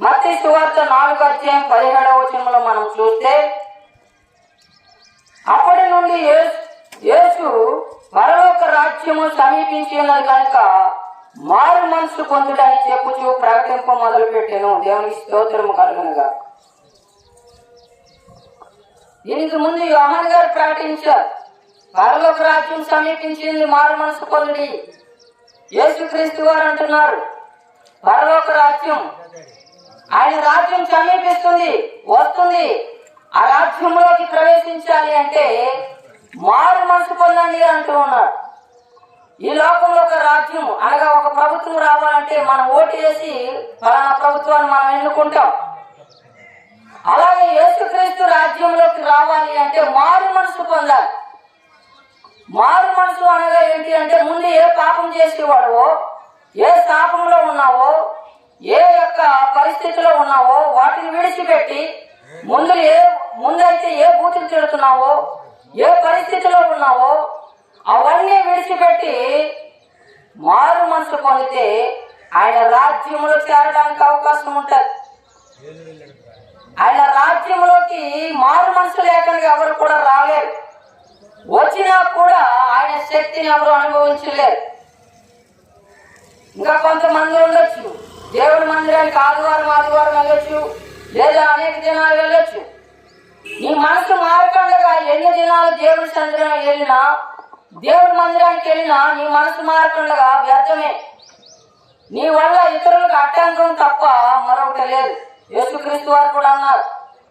మత్తి సువార్త నాలుగు అధ్యాయం పదిహేడవ వచనంలో మనం చూస్తే అప్పటి నుండి యేసు- యేసు రాజ్యము సమీపించి ఉన్నది కనుక మారు మనసు పొందుటని చెప్పుచు ప్రకటింప మొదలు పెట్టాను దేవునికి స్తోత్రము కలుగునుగా. దీనికి ముందు యోహన్ గారు ప్రకటించారు. పరలోక రాజ్యం సమీపించింది మారు మనసు పొందుడి. యేసుక్రీస్తు వారు అంటున్నారు పరలోక రాజ్యం ఆయన రాజ్యం సమీపిస్తుంది వస్తుంది. ఆ రాజ్యంలోకి ప్రవేశించాలి అంటే మారు మనసు పొందండి అంటూ ఉన్నాడు. ఈ లోకంలో ఒక రాజ్యం అనగా ఒక ప్రభుత్వం రావాలంటే మనం ఓటు వేసి ఫలానా ప్రభుత్వాన్ని మనం ఎన్నుకుంటాం. అలాగే యేసుక్రీస్తు రాజ్యంలోకి రావాలి అంటే మారు మనసు పొందాలి. మారు మనసు అనగా ఏంటి అంటే ముందు ఏ పాపం చేసేవాడవో ఏ శాపంలో ఉన్నావో ఏ యొక్క పరిస్థితిలో ఉన్నావో వాటిని విడిచిపెట్టి ముందు ఏ ముందైతే ఏ బూతులు తిడుతున్నావో ఏ పరిస్థితిలో ఉన్నావో అవన్నీ విడిచిపెట్టి మారు మనసు పొందితే ఆయన రాజ్యంలో చేరడానికి అవకాశం ఉంటుంది. ఆయన రాజ్యంలోకి మారు మనసు లేకుండా ఎవరు కూడా రాలేరు. వచ్చినా కూడా ఆయన శక్తిని ఎవరు అనుభవించలేరు. ఇంకా కొంతమంది ఉండొచ్చు. దేవుడి మందిరానికి ఆదివారం ఆదివారం వెళ్ళొచ్చు. లేదా అనేక దినాలు వెళ్ళొచ్చు. నీ మనసు మారకుండగా ఎన్ని దినాలు దేవుడి సందిరం వెళ్ళినా దేవుడి మందిరానికి వెళ్ళినా నీ మనసు మారకుండగా వ్యర్థమే. నీ వల్ల ఇతరులకు అట్టంకం తప్ప మరొకటి లేదు. యేసుక్రీస్తు వారు కూడా అన్నారు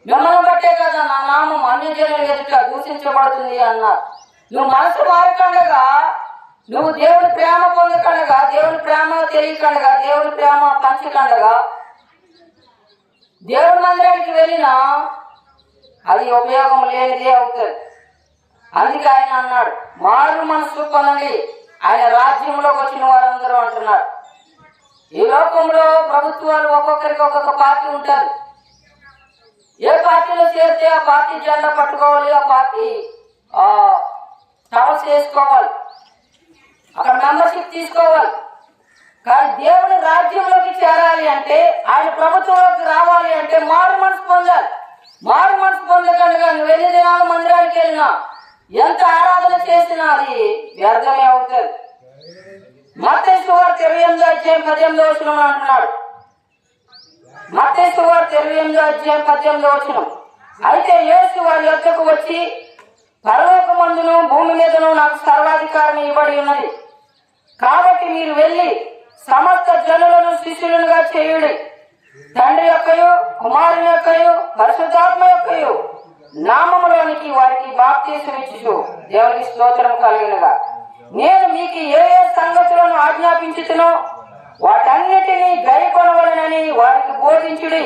మిమ్మల్ని బట్టే కదా నా నామం అన్ని జనుల ఎదుట దూషించబడుతుంది అన్నారు. నువ్వు మనసు మారకుండగా నువ్వు దేవుడి ప్రేమ పొందకండగా దేవుని ప్రేమ తెలియకండగా దేవుని ప్రేమ పంచకండగా దేవుడి మందిరానికి వెళ్ళినా అది ఉపయోగం లేనిదే అవుతుంది అందుకే ఆయన అన్నాడు మారు మనసు పొందండి ఆయన రాజ్యంలోకి వచ్చిన వారందరూ అంటున్నారు. ఈ లోకంలో ప్రభుత్వాలు ఒక్కొక్కరికి ఒక్కొక్క పార్టీ ఉంటుంది. ఏ పార్టీలో చేరితే ఆ పార్టీ జెండా పట్టుకోవాలి ఆ పార్టీ టవల్స్ వేసుకోవాలి. అక్కడ మెంబర్షిప్ తీసుకోవాలి. కానీ దేవుని రాజ్యంలోకి చేరాలి అంటే ఆయన ప్రభుత్వంలోకి రావాలి అంటే మారు మనసు పొందాలి. మారు మనసు పొందకుండా నువ్వు ఎన్ని దినాలు మందిరానికి వెళ్ళినా ఎంత ఆరాధన చేసినా అది వ్యర్థమే అవుతుంది. మతేశ్వర్ వార్త ఇరవై ఎనిమిది అధ్యాయం పద్దెనిమిది వచ్చిన అంటున్నాడు. మతేశ్వర్ వార్త ఇరవై ఎనిమిది అధ్యాయం పద్దెనిమిది వచ్చిన అయితే యేసు వారి యొక్కకు వచ్చి పరలోకమందును భూమి మీదను నాకు సర్వాధికారం ఇవ్వబడి ఉన్నది. కాబట్టి మీరు వెళ్ళి సమస్త జనులను శిష్యులుగా చేయుడి. తండ్రి యొక్కయు కుమారుని యొక్కయు పరిశుద్ధాత్మ యొక్కయు నామములోనికి వారికి బాప్తీసం ఇచ్చు దేవునికి స్తోత్రం కలిగినగా. నేను మీకు ఏ ఏ సంగతులను ఆజ్ఞాపించుతునో వాటన్నిటినీ గైకొనవలనని వారికి బోధించుడి.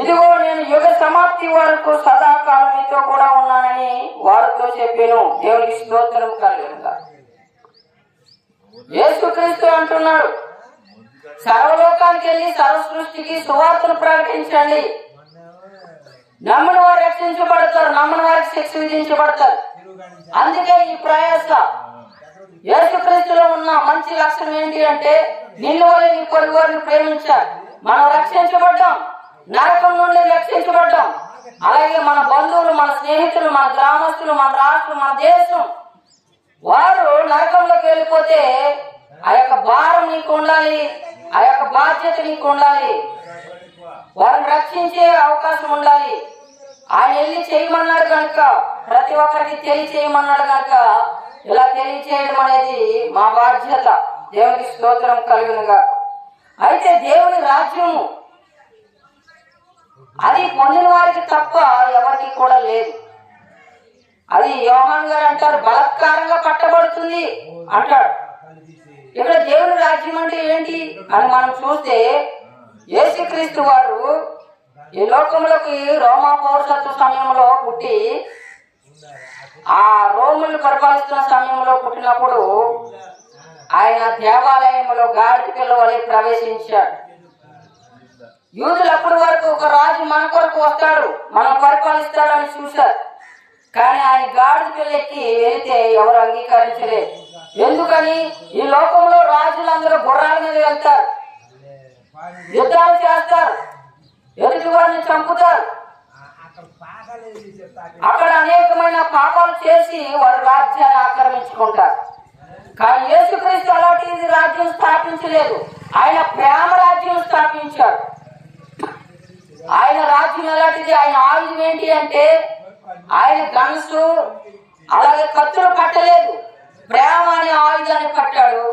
ఇదిగో నేను యుగ సమాప్తి వరకు సదాకాలం మీతో కూడా ఉన్నానని వారితో చెప్పాను. దేవునికి స్తోత్రం కలిగినగా. యేసుక్రీస్తు అంటున్నాడు. సర్వలోకానికి వెళ్ళి సర్వసృష్టికి సువార్తలు ప్రకటించండి. నమ్మని వారు రక్షించబడతారు నమ్మని వారికి శిక్ష విధించబడతారు. అందుకే ఈ ప్రయాస. యేసుక్రీస్తులో ఉన్న మంచి లక్షణం ఏంటి అంటే నిన్ను వల్ల నీ పొరుగు వారిని ప్రేమించాలి మనం రక్షించబడ్డాం. నరకం నుండి రక్షించబడ్డాం. అలాగే మన బంధువులు మన స్నేహితులు మన గ్రామస్తులు మన రాష్ట్రం మన దేశం వారు నరకంలోకి వెళ్ళిపోతే ఆ యొక్క భారం నీకు ఉండాలి ఆ యొక్క బాధ్యత నీకు ఉండాలి. వారిని రక్షించే అవకాశం ఉండాలి. ఆయన వెళ్ళి చేయమన్నాడు కనుక ప్రతి ఒక్కరికి తెలియచేయమన్నాడు కనుక ఇలా తెలియచేయడం అనేది మా బాధ్యత. దేవునికి స్తోత్రం కలిగినగా అయితే దేవుని రాజ్యము అది పొందిన వారికి తప్ప ఎవరికి కూడా లేదు. అది యోహాన్ గారు అంటారు బలత్కారంగా పట్టబడుతుంది అంటాడు. ఇక్కడ దేవుని రాజ్యం అంటే ఏంటి? అని మనం చూస్తే యేసుక్రీస్తు వారు ఈ లోకంలోకి రోమా పౌరసత్వ సమయంలో పుట్టి ఆ రోములు పరిపాలిస్తున్న సమయంలో పుట్టినప్పుడు ఆయన దేవాలయంలో గాడిద పిల్లవలి ప్రవేశించాడు. యూదులు అప్పటి వరకు ఒక రాజు మన కొరకు వస్తాడు మనం పరిపాలిస్తాడని చూశారు. కానీ ఆయన గాడిద పిల్లెక్కి వెళితే ఎవరు అంగీకరించలేదు ఎందుకని? ఈ లోకంలో రాజులందరూ గుర్రాల మీద వెళ్తారు. యుద్ధాలు చేస్తారు. ఎదుటి వారిని చంపుతారు. అక్కడ అనేకమైన పాపాలు చేసి వారు రాజ్యాన్ని ఆక్రమించుకుంటారు. కానీ యేసుక్రీస్తు అలాంటి రాజ్యం స్థాపించలేదు. ఆయన ప్రేమ రాజ్యం స్థాపించాడు ఆయన రాజ్యం ఎలాంటిది? ఆయన ఆయుధం ఏంటి అంటే ఆయన గన్స్ అలాగే కత్తులు పట్టలేదు ప్రేమ అనే ఆయుధాన్ని పట్టాడు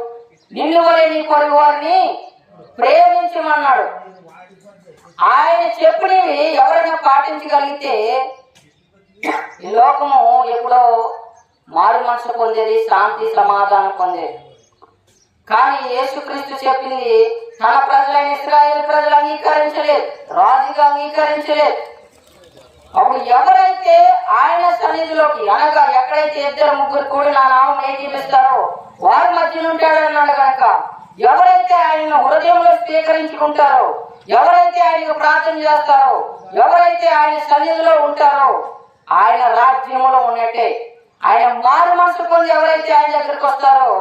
నిన్ను వరే నీ పొరుగు వారిని ప్రేమించమన్నాడు. ఆయన చెప్పినవి ఎవరైనా పాటించగలిగితే ఈ లోకము ఎప్పుడో మారు మనసు పొందేది శాంతి సమాధానం పొందేది. కానీ యేసుక్రీస్తు చెప్పింది తన ప్రజలైన ఇస్రాయేల్ ప్రజలు అంగీకరించలేదు రాజుగా అంగీకరించలేదు. అప్పుడు ఎవరైతే ఆయన సన్నిధిలోకి అనగా ఎక్కడైతే ఇద్దరు ముగ్గురు కూడి నా నామం ఏకీపిస్తారో వారి మధ్య ఉంటాడు అన్నాడు కనుక ఎవరైతే ఆయన హృదయంలో స్వీకరించుకుంటారో ఎవరైతే ఆయనకు ప్రార్థన చేస్తారో ఎవరైతే ఆయన సన్నిధిలో ఉంటారో ఆయన రాజ్యంలో ఉన్నట్టే. ఆయన మారు మనసు పొంది ఎవరైతే ఆయన దగ్గరికి వస్తారో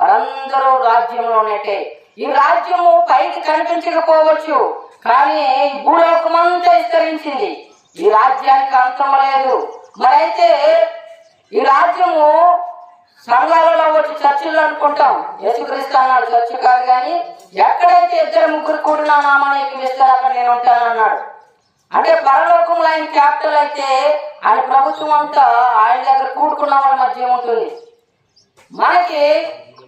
వారందరూ రాజ్యంలో ఉన్నట్టే. ఈ రాజ్యము పైకి కనిపించకపోవచ్చు కానీ ఈ భూలోకమంతా విస్తరించింది. ఈ రాజ్యానికి అంతం లేదు. మరైతే ఈ రాజ్యము సంఘాలలో వచ్చి చర్చిల్లో అనుకుంటాం. యేసుక్రీస్తు అన్నాడు చర్చ కాదు కానీ ఎక్కడైతే ఇద్దరు ముగ్గురు కూడిన నామానికి వేస్తారు అక్కడ నేను ఉంటాను అన్నాడు అంటే పరలోకంలో ఆయన క్యాపిటల్ అయితే ఆయన ప్రభుత్వం అంతా ఆయన దగ్గర కూడుకున్న వాళ్ళ మధ్య ఉంటుంది. మనకి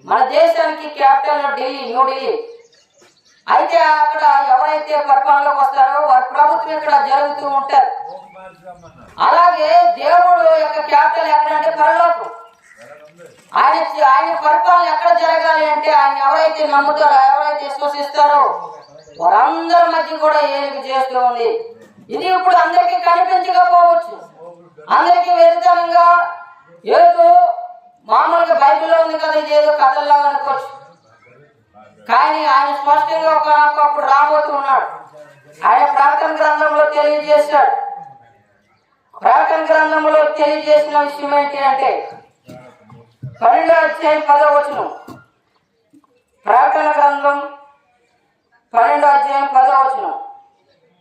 మన దేశానికి క్యాపిటల్ ఢిల్లీ న్యూఢిల్లీ అయితే అక్కడ ఎవరైతే పరిపాలనలోకి వస్తారో వారి ప్రభుత్వం ఇక్కడ జరుగుతూ ఉంటారు అలాగే దేవుడు యొక్క క్యాపిటల్ ఎక్కడంటే పరలోకం. ఆయన ఆయన పరిపాలన ఎక్కడ జరగాలి అంటే ఆయన ఎవరైతే నమ్ముతారో ఎవరైతే విశ్వసిస్తారో వారందరి మధ్య కూడా ఏమి చేస్తూ ఉంది. ఇది ఇప్పుడు అందరికీ కనిపించకపోవచ్చు. అందరికీ విరుద్ధంగా ఏదో మామూలుగా బైబిల్లో ఉంది కదా ఇది ఏదో కథల్లో అనుకోవచ్చు. కానీ ఆయన స్పష్టంగా ఒక ఒకప్పుడు రాబోతున్నాడు ఆయన ప్రార్థన గ్రంథంలో తెలియజేశాడు. ప్రార్థన గ్రంథంలో తెలియజేసిన విషయం ఏంటి అంటే పన్నెండో అధ్యాయం పదో వచనం ప్రార్థన గ్రంథం పన్నెండో అధ్యాయం పదో వచనం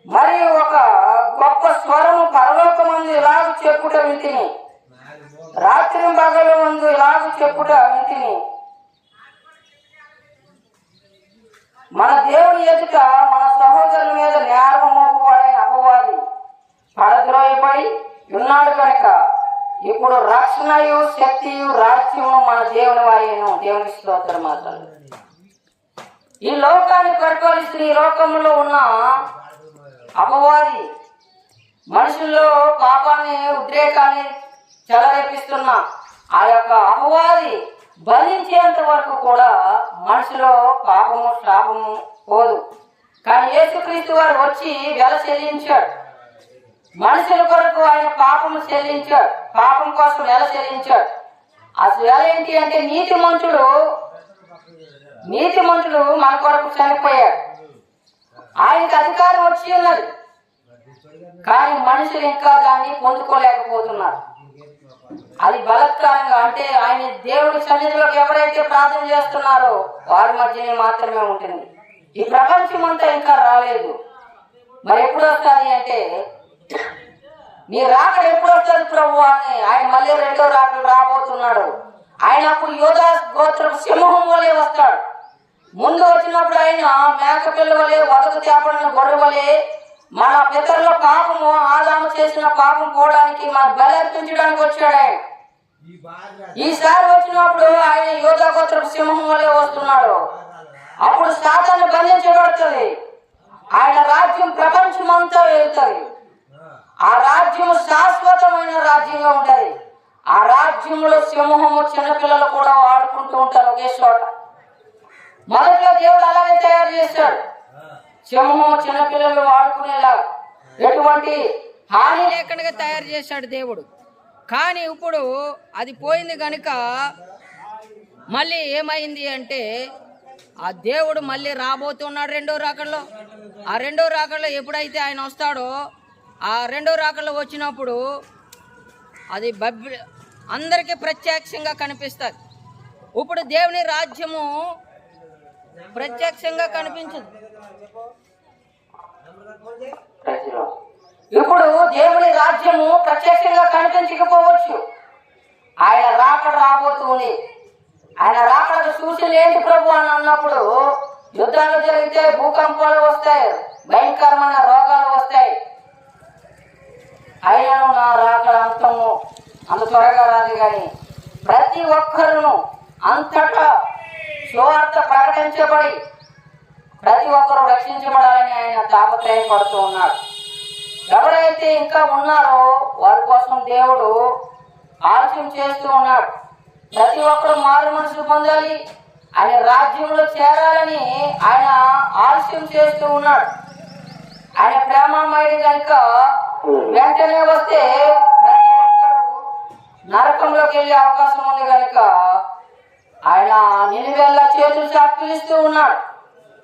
మరియు ఒక గొప్ప స్వరము పరలోకమందు ఇలాగ చెప్పుట వింటిని. రాత్రి పగల ముందు ఇలాగ చెప్పుట వింటిని. మన దేవుని ఎదుట మన సహోదరుల మీద నేరం పడద్రోయబడి ఉన్నాడు కనుక ఇప్పుడు రక్షణయు శక్తియు రాజ్యము మన దేవుని వాయును దేవుని స్తోత్రం మాత్రం. ఈ లోకాన్ని పరిపాలిస్తున్న ఈ లోకంలో ఉన్న అపవాది మనుషుల్లో పాపాన్ని ఉద్రేకాన్ని చెలరేపిస్తున్న ఆ యొక్క అపవాది బంధించేంత వరకు కూడా మనిషిలో పాపము శాపము పోదు. కానీ యేసుక్రీస్తు వారు వచ్చి వెల చెల్లించాడు. మనుషుల కొరకు ఆయన పాపము చెల్లించాడు. పాపం కోసం వెల చెల్లించాడు. అసలు వేళ ఏంటి అంటే నీతి మంచుడు నీతి మంచుడు మన కొరకు చనిపోయాడు. ఆయనకి అధికారం వచ్చి ఉన్నది. కానీ మనుషులు ఇంకా దాన్ని పొందుకోలేకపోతున్నారు. అది బలత్కారంగా అంటే ఆయన దేవుడి సన్నిధిలోకి ఎవరైతే ప్రార్థన చేస్తున్నారో వారి మధ్యనే మాత్రమే ఉంటుంది. ఈ ప్రపంచం అంతా ఇంకా రాలేదు. మరి ఎప్పుడు వస్తుంది అంటే నీ రాక ఎప్పుడు వస్తుంది ప్రభు అని ఆయన మళ్ళీ రెండో రాకలు రాబోతున్నాడు. ఆయన అప్పుడు యోధా గోత్రపు సింహం వలె వస్తాడు. ముందు వచ్చినప్పుడు ఆయన మేక పిల్ల వలె వదకు చేపడిన గొడవలే మన పితరుల పాపము ఆదాము చేసిన పాపం పోవడానికి మన బలర్పించడానికి వచ్చాడు ఆయన. ఈసారి వచ్చినప్పుడు ఆయన యోధా గోత్రపు సింహం వలె వస్తున్నాడు. అప్పుడు సాతాన్ని బంధించబడుతుంది. ఆయన రాజ్యం ప్రపంచమంతా వెళ్తుంది. ఆ రాజ్యం శాశ్వతమైన రాజ్యంగా ఉంటది. ఆ రాజ్యంలో సింహము చిన్నపిల్లలు కూడా వాడుకుంటూ ఉంటారు ఒకే చోట. మొదట్లో దేవుడు అలాగే తయారు చేశాడు. సింహము చిన్నపిల్లలు వాడుకునేలాగా ఎటువంటి హాని లేకుండా తయారు చేశాడు దేవుడు. కానీ ఇప్పుడు అది పోయింది కనుక మళ్ళీ ఏమైంది అంటే ఆ దేవుడు మళ్ళీ రాబోతున్నాడు రెండో రాకల్లో ఆ రెండో రాకల్లో ఎప్పుడైతే ఆయన వస్తాడో ఆ రెండో రాకలు వచ్చినప్పుడు అది బబ్బి అందరికీ ప్రత్యక్షంగా కనిపిస్తుంది. ఇప్పుడు దేవుని రాజ్యము ప్రత్యక్షంగా కనిపించదు. ఇప్పుడు దేవుని రాజ్యము ప్రత్యక్షంగా కనిపించకపోవచ్చు. ఆయన రాకడ రాబోతుంది ఆయన రాకడ సూచనలు ఏంటి ప్రభు అని అన్నప్పుడు యుద్ధాలు జరిగితే భూకంపాలు వస్తాయి భయంకరమైన రోగాలు వస్తాయి. అయినను నా రాక అంతము అంత త్వరగా రాదు కానీ ప్రతి ఒక్కరును అంతటా సువార్త ప్రకటించబడి ప్రతి ఒక్కరూ రక్షించబడాలని ఆయన తాపత్రయపడుతూ ఉన్నాడు. ఎవరైతే ఇంకా ఉన్నారో వారి కోసం దేవుడు ఆలస్యం చేస్తూ ఉన్నాడు. ప్రతి ఒక్కరు మారు మనసు పొందాలి ఆయన రాజ్యంలో చేరాలని ఆయన ఆలస్యం చేస్తూ ఉన్నాడు. ఆయన ప్రేమమయుడు కనుక వెంటనే వస్తే నరకంలోకి వెళ్ళే అవకాశం ఉంది కనుక ఆయన నిలువెల్ల చేతులు చాపి ఉన్నాడు.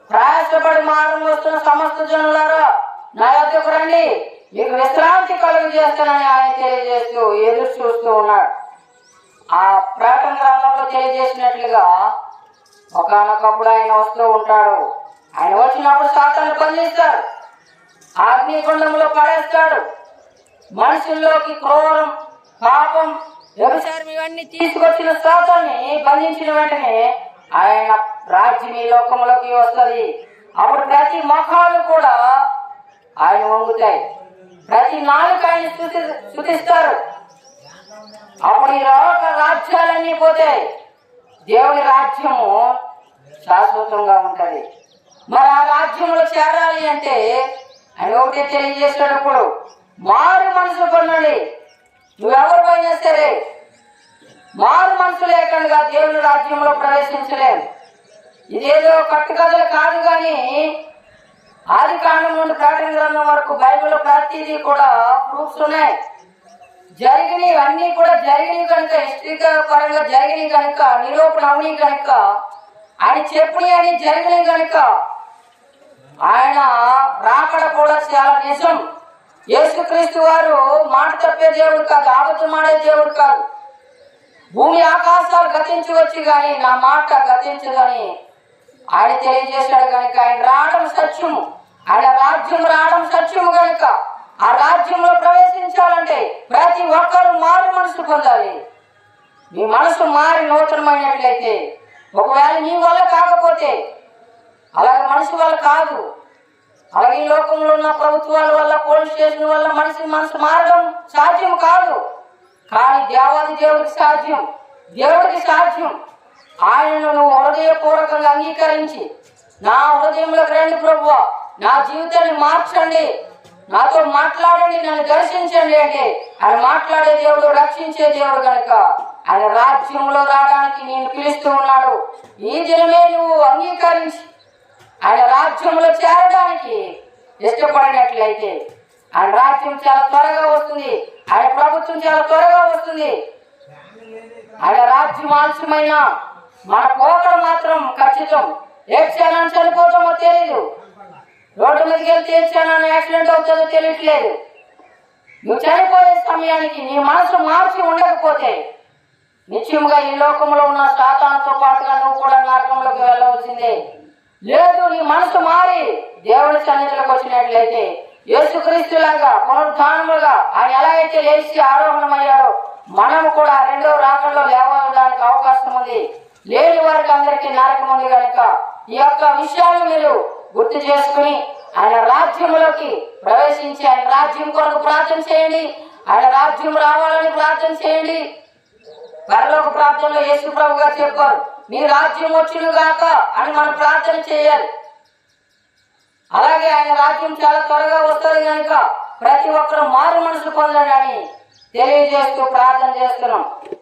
ప్రయాసపడి మార్గం వస్తున్న సమస్త జనులారా నా యొక్కకు రండి. మీకు విశ్రాంతి కలుగు చేస్తానని ఆయన తెలియజేస్తూ ఎదురు చూస్తూ ఉన్నాడు. ఆ ప్రకటన గ్రంథంలో తెలియజేసినట్లుగా ఒకనొకప్పుడు ఆయన వస్తూ ఉంటాడు. ఆయన వచ్చినప్పుడు సాతాన్ని బంధిస్తాడు. అగ్నిగుండంలో పడేస్తాడు. మనుషుల్లోకి క్రోరం పాపం వ్యభిచారం ఇవన్నీ తీసుకొచ్చిన సాతాన్ని బంధించిన వెంటనే ఆయన రాజ్యం ఈ లోకంలోకి వస్తుంది. అప్పుడు ప్రతి ముఖాలు కూడా ఆయన వంగుతాయి. ప్రతి నాలుగు ఆయన స్థుతి స్థుతిస్తారు. అప్పుడు ఈ లోక రాజ్యాలన్నీ పోతాయి. దేవుని రాజ్యము శాశ్వతంగా ఉంటది. మరి ఆ రాజ్యంలో చేరాలి అంటే ఆయన ఒకటే తెలియజేసేటప్పుడు మారు మనసు పొందండి. నువ్వెవరు పోయినా సరే మారు మనసు లేకుండా దేవుని రాజ్యంలో ప్రవేశించలేము. ఇదేదో కట్టుకథలు కాదు కానీ ఆది కాండం నుండి ప్రకటన గ్రంథం వరకు బైబిల్ ప్రతిదీ కూడా ప్రూఫ్స్ ఉన్నాయి. జరిగినవి అన్నీ కూడా జరిగినవి కనుక హిస్టరీ పరంగా జరిగినవి కనుక నిరూపణ అవని కనుక ఆయన చెప్పినవి అని జరిగినవి కనుక ఆయన రాకడ కూడా చాలా నిజం. యేసుక్రీస్తు వారు మాట చెప్పే దేవుడు కాదు ఆబద్ధమాడే దేవుడు కాదు. భూమి ఆకాశాలు గతించవచ్చు కానీ నా మాట గతించదని ఆయన తెలియజేశాడు కనుక ఆయన రావడం సత్యము. ఆయన రాజ్యం రావడం సత్యము కనుక ఆ రాజ్యంలో ప్రవేశించాలంటే ప్రతి ఒక్కరు మారు మనసు పొందాలి. మీ మనసు మారి నూతనమైనట్లయితే ఒకవేళ మీ వల్ల కాకపోతే అలాగే మనిషి వల్ల కాదు. అలాగే ఈ లోకంలో ఉన్న ప్రభుత్వాల వల్ల పోలీస్ స్టేషన్ వల్ల మనిషి మనసు మారడం సాధ్యం కాదు. కానీ దేవాది దేవుడికి సాధ్యం. దేవుడికి సాధ్యం. ఆయనను నువ్వు హృదయపూర్వకంగా అంగీకరించి నా హృదయంలోకి రండి ప్రభు నా జీవితాన్ని మార్చండి. నాతో మాట్లాడండి నన్ను దర్శించండి అంటే ఆయన మాట్లాడే దేవుడు రక్షించే దేవుడు కనుక ఆయన రాజ్యంలో రావడానికి నేను పిలుస్తూ ఉన్నాడు. ఈ దినమే నువ్వు అంగీకరించి ఆయన రాజ్యంలో చేరడానికి ఇష్టపడినట్లయితే ఆయన రాజ్యం చాలా త్వరగా వస్తుంది. ఆయన ప్రభుత్వం చాలా త్వరగా వస్తుంది. ఆయన రాజ్యం ఆలస్యమైన మన పోకడ మాత్రం ఖచ్చితం. ఏ చనిపోతామో తెలియదు రోడ్డు మీదకి వెళ్తే ఏడ్చానని యాక్సిడెంట్ అవుతుందో తెలియట్లేదు. నువ్వు చనిపోయే సమయానికి నీ మనసు మార్చి ఉండకపోతే నిశ్చయముగా ఈ లోకంలో ఉన్న సాతానుతో పాటుగా నువ్వు కూడా నరకంలోకి వెళ్ళవలసిందే. లేదు నీ మనసు మారి దేవుని సన్నిధిలోకి వచ్చినట్లయితే యేసుక్రీస్తులాగా పునరుద్ధానములుగా ఆయన ఎలా అయితే లేచి ఆరోహణమయ్యాడో మనము కూడా రెండో రాకల్లో లేవడానికి అవకాశం ఉంది. లేని వారికి అందరికీ నరకం ఉంది కనుక ఈ యొక్క విషయాలు మీరు గుర్తు చేసుకుని ఆయన రాజ్యంలోకి ప్రవేశించి ఆయన రాజ్యం కొరకు ప్రార్థన చేయండి. ఆయన రాజ్యం రావాలని ప్రార్థన చేయండి. పరలోక ప్రార్థనలో యేసు ప్రభు గారు చెప్పారు నీ రాజ్యం వచ్చును గాక అని మనం ప్రార్థన చేయాలి. అలాగే ఆయన రాజ్యం చాలా త్వరగా వస్తుంది కనుక ప్రతి ఒక్కరు మారు మనసు పొందడని తెలియజేస్తూ ప్రార్థన చేస్తున్నాం.